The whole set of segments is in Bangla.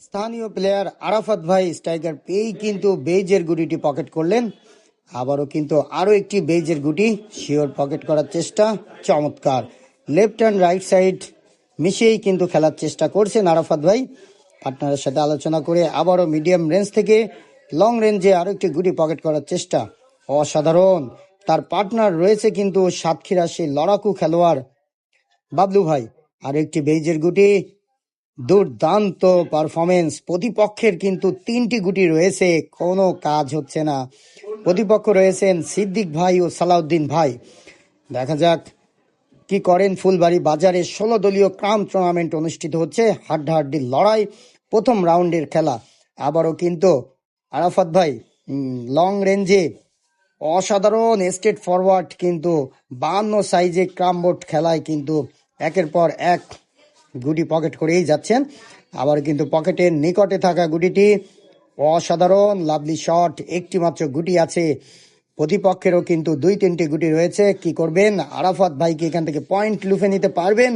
স্থানীয় প্লেয়ার আরাফাত ভাই স্ট্রাইকার পেয়েই কিন্তু বেইজের গুটিটি পকেট করলেন। আবারও কিন্তু আরও একটি বেইজের গুটি শিওর পকেট করার চেষ্টা, চমৎকার। লেফট অ্যান্ড রাইট সাইড মিশিয়েই কিন্তু খেলার চেষ্টা করছেন আরাফাত ভাই। পার্টনারের সাথে আলোচনা করে আবারও মিডিয়াম রেঞ্জ থেকে লং রেঞ্জে আরও একটি গুটি পকেট করার চেষ্টা। অসাধারণ। তার পার্টনার রয়েছে কিন্তু সাতক্ষীরা, সেই লড়াকু খেলোয়াড় বাবলু ভাই। আর একটি বেইজের গুটি দুর্দান্ত পারফরমেন্স প্রতিপক্ষের কিন্তু তিনটি গুটি রয়েছে, কোনো কাজ হচ্ছে না। প্রতিপক্ষ রয়েছেন সিদ্দিক ভাই ও সালাউদ্দিন ভাই। দেখা যাক কি করেন ফুলবাড়ি বাজারে। ষোলো দলীয় ক্রাম টুর্নামেন্ট অনুষ্ঠিত হচ্ছে হাড্ডাহাড্ডির লড়াই, প্রথম রাউন্ডের খেলা। আবারও কিন্তু আরাফাত ভাই লং রেঞ্জে অসাধারণ স্টেট ফরওয়ার্ড কিন্তু বান্ন সাইজে ক্রামবোর্ড খেলায় কিন্তু একের পর এক গুটি পকেট করেই যাচ্ছেন। আবার কিন্তু পকেটের নিকটে থাকা গুটিটি অসাধারণ লাভলি শট একটি মাত্র গুটি আছে। প্রতিপক্ষেরও কিন্তু দুই তিনটি গুটি রয়েছে। কি করবেন? আরাফাত ভাই কি এখান থেকে পয়েন্ট লুফে নিতে পারবেন।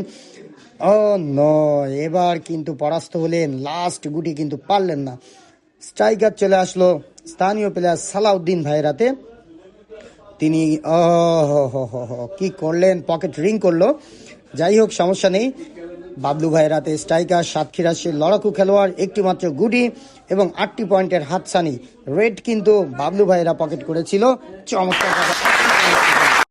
ও নয় এবার কিন্তু পরাস্ত হলেন। লাস্ট গুটি কিন্তু পারলেন না। স্ট্রাইকার চলে আসলো স্থানীয় প্লেয়ার সালাউদ্দিন ভাইয়ের হাতে। তিনি ও হো হো হো হো, কি করলেন? পকেট রিং করল। যাই হোক সমস্যা নেই। বাবলু ভাইয়ের রাতে স্ট্রাইকার সাতক্ষীরা সে লড়াকু খেলোয়াড়, একটিমাত্র গুটি এবং আটটি পয়েন্টের হাতছানি। রেড কিন্তু বাবলু ভাইয়েরা পকেট করেছিল। চমৎকার।